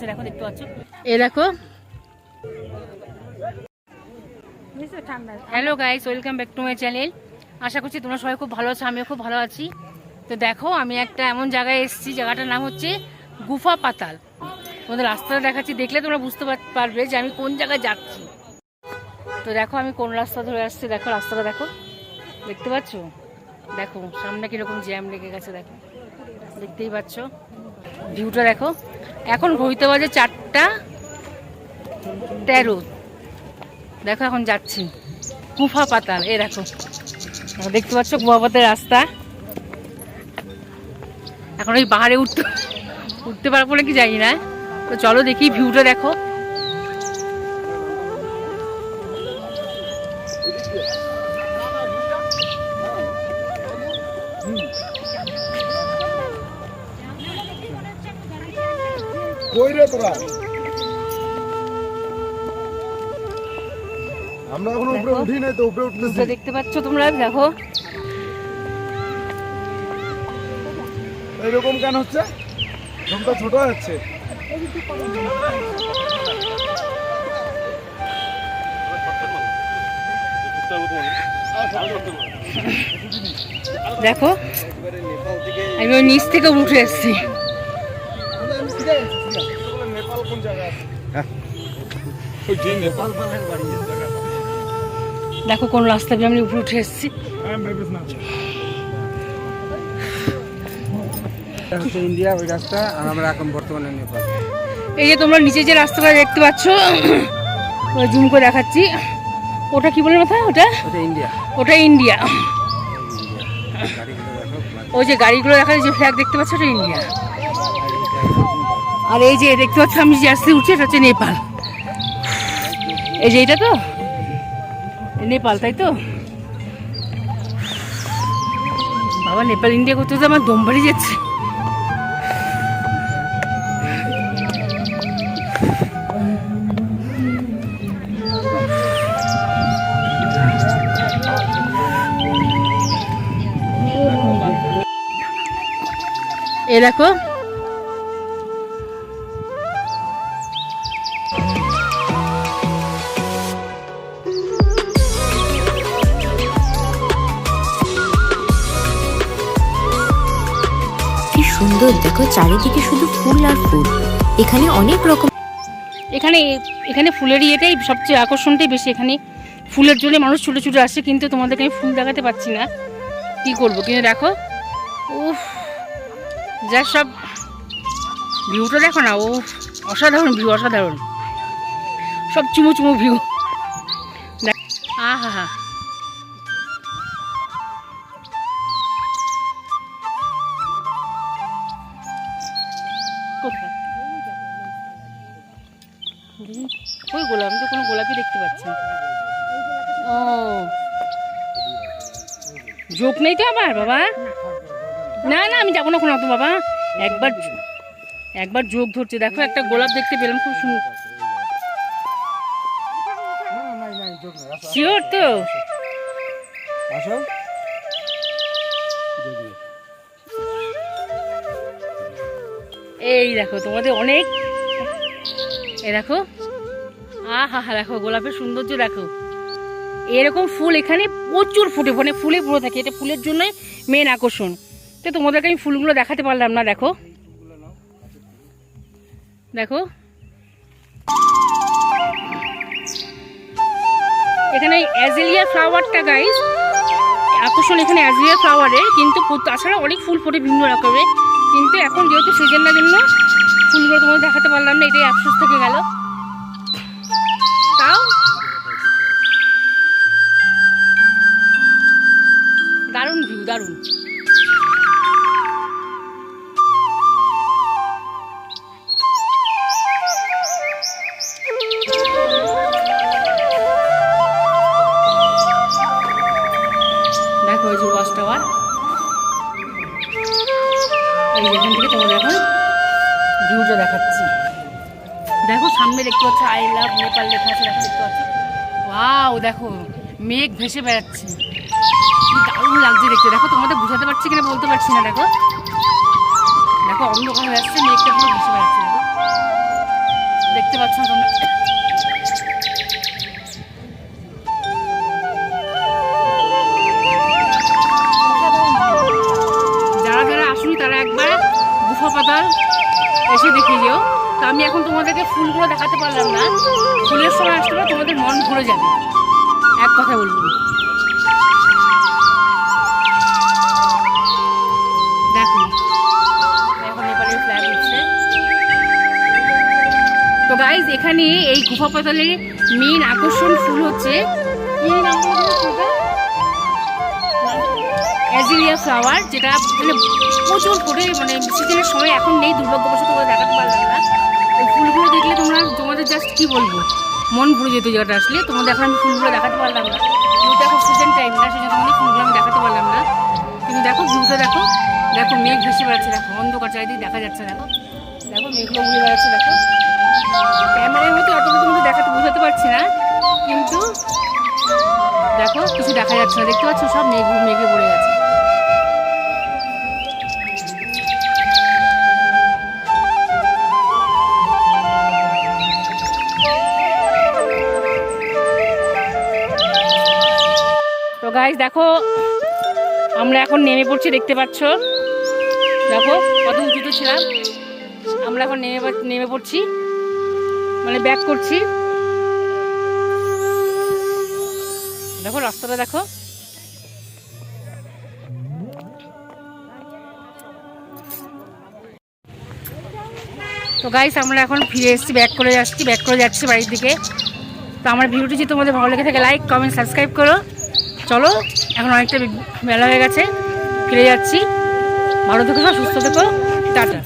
আছে দেখো দেখতে পাচ্ছ এ দেখো। Hello guys welcome back to my channel আশা করছি তোমরা সবাই খুব ভালো আছো আমিও খুব ভালো আছি। তো দেখো আমি একটা এমন জায়গায় এসেছি জায়গাটার নাম হচ্ছে গুফা পাতাল। তোমাদের রাস্তাটা দেখাচ্ছি দেখলে তোমরা বুঝতে পারবে যে আমি কোন জায়গায় যাচ্ছি। তো দেখো আমি কোন রাস্তা ধরে আসছি দেখো রাস্তাটা দেখো। দেখতে পাচ্ছ? দেখো সামনে কীরকম জ্যাম লেগে গেছে দেখো। দেখতেই পাচ্ছ? ভিউটা দেখো। এখন ঘড়িতে বাজে চারটা তেরো। দেখো এখন যাচ্ছি। কুফা পাতাল এ দেখো। দেখো, দেখতে পাচ্ছ পাতাল রাস্তা? এখন ওই পাহাড়ে উঠতে উঠতে পারব নাকি জানি না। তো চলো দেখি ভিউটা দেখো। কই রে তোরা? আমরা এখনও উপরে। উঠি নাই তো উপরে উঠতেছি। দেখতে পাচ্ছ তোমরা দেখো। এইরকম কেন হচ্ছে? রুমটা ছোট হচ্ছে। দেখো আমি ওই নিচ থেকে উঠে এসেছি দেখো কোন রাস্তা দিয়ে আমি উপরে উঠে এসেছি। ইন্ডিয়া ওই রাস্তা আর আমরা এখন বর্তমানে নেপাল এই যে তোমরা নিচে যে রাস্তাটা দেখতে পাচ্ছ জুম করে দেখাচ্ছি। ওটা কি বলে মাথা ওটা? ইন্ডিয়া ওটা ইন্ডিয়া। ওই যে গাড়িগুলো দেখা যে ফ্ল্যাগ দেখতে পাচ্ছ, ওটা ইন্ডিয়া। আর এই যে দেখতে পাচ্ছ, আমি যে আসতে উঠছি, এটা হচ্ছে নেপাল। এই যে এটা তো? নেপাল, তাই তো? বাবা, নেপাল, ইন্ডিয়া করতে তো আমার দম বাড়ি যাচ্ছে। এ দেখো সুন্দর। দেখো, চারিদিকে শুধু ফুল আর ফুল। এখানে অনেক রকম এখানে এখানে ফুলের ইয়েটাই সবচেয়ে আকর্ষণটাই বেশি। এখানে ফুলের জন্য মানুষ ছুটে ছুটে আসে, কিন্তু তোমাদেরকে আমি ফুল দেখাতে পাচ্ছি না। কি করব? কিন্তু দেখো? উফ, যা সব ভিউটা দেখো না ও অসাধারণ ভিউ অসাধারণ। সব চুমু চুমু ভিউ আহা হা। ওই গোলাপ আমি তো কোনো গোলাপই দেখতে পাচ্ছি। ও। যোগ নেই তো আমার বাবা? না না আমি যাব না কোনো তো বাবা। একবার একবার যোগ ধরছে। দেখো একটা গোলাপ দেখতে পেলাম খুব সুন্দর শিওর তো। আসো। এই দেখো তোমাদের অনেক এই দেখো। আহা, দেখো, গোলাপের সৌন্দর্য দেখো। এরকম ফুল এখানে প্রচুর ফুটে মানে ফুলে পুরো থাকে। এটা ফুলের জন্যই মেন আকর্ষণ। তো তোমাদেরকে আমি ফুলগুলো দেখাতে পারলাম না, দেখো। দেখো। এখানে অ্যাজেলিয়া ফ্লাওয়ারটা গাইস আকর্ষণ এখানে অ্যাজেলিয়া ফ্লাওয়ারের কিন্তু তাছাড়া অনেক ফুল ফোটে বিভিন্ন রকমের। কিন্তু এখন যেহেতু সিজন না, জন্য ফুলগুলো তোমাদের দেখাতে পারলাম না, এটাই আফসোস থেকে গেল। দারুণ দেখো ওই যে থেকে তোমাদের দেখাচ্ছি। দেখো সামনে দেখতে আই লাভ লেখা আছে দেখো, মেঘ ভেসে বেড়াচ্ছে। দারুণ লাগছে দেখতে। দেখো, তোমাদের বুঝাতে পারছি কিনা বলতে পারছি না, দেখো। দেখো, অন্ধকার হয়ে আসছে, মেঘটা পুরো ভেসে বেড়াচ্ছে, দেখো। দেখতে পাচ্ছ না তোমরা? যারা যারা আসুন, তারা একবার গুফা এসে দেখে যেও। তা আমি এখন তোমাদেরকে ফুলগুলো দেখাতে পারলাম না। ফুলের সময় আসলে তোমাদের মন ভরে যাবে। এক কথা বলব। গাইজ এখানে এই গুফা পাতালের মেন আকর্ষণ ফুল হচ্ছে। অ্যাজিলিয়া ফ্লাওয়ার যেটা মানে প্রচুর করে মানে সিজনের সময় এখন নেই, দুর্ভাগ্যবশত করে দেখাতে পারলাম না। ওই ফুলগুলো দেখলে তোমরা তোমাদের জাস্ট কী বলব? মন ভরে যেত জায়গাটা আসলে। তোমাদের এখন আমি ফুলগুলো দেখাতে পারলাম না। যেহেতু এখন সিজন টাইম না, সেজন্য তোমাদের ফুলগুলো আমি দেখাতে পারলাম না। কিন্তু দেখো ভিউটা দেখো দেখো মেঘ ভেসে বেড়াচ্ছে, দেখো অন্ধকার চারিদিকে দেখা যাচ্ছে, দেখো। দেখো মেঘগুলো বেড়াচ্ছে, দেখো। ক্যামেরায় হয়তো অতটা তোমাদের দেখাতে বোঝাতে পারছি না, কিন্তু দেখো, কিছু দেখা যাচ্ছে না। দেখতে পাচ্ছ সব মেঘ, মেঘে পড়ে গেছে। তো গাইজ দেখো, আমরা এখন নেমে পড়ছি, দেখতে পাচ্ছ? দেখো, কত উঁচুতে ছিলাম। আমরা এখন নেমে নেমে পড়ছি। মানে ব্যাক করছি। দেখো, রাস্তাটা দেখো। তো গাইস আমরা এখন ফিরে এসেছি ব্যাক করে যাচ্ছি ব্যাক করে যাচ্ছি বাড়ির দিকে। তো আমার ভিডিওটি যদি তোমাদের ভালো লেগে থাকে লাইক কমেন্ট সাবস্ক্রাইব করো। চলো, এখন অনেকটা বেলা হয়ে গেছে, ফিরে যাচ্ছি। ভালো থেকো, সুস্থ থেকো। টাটা।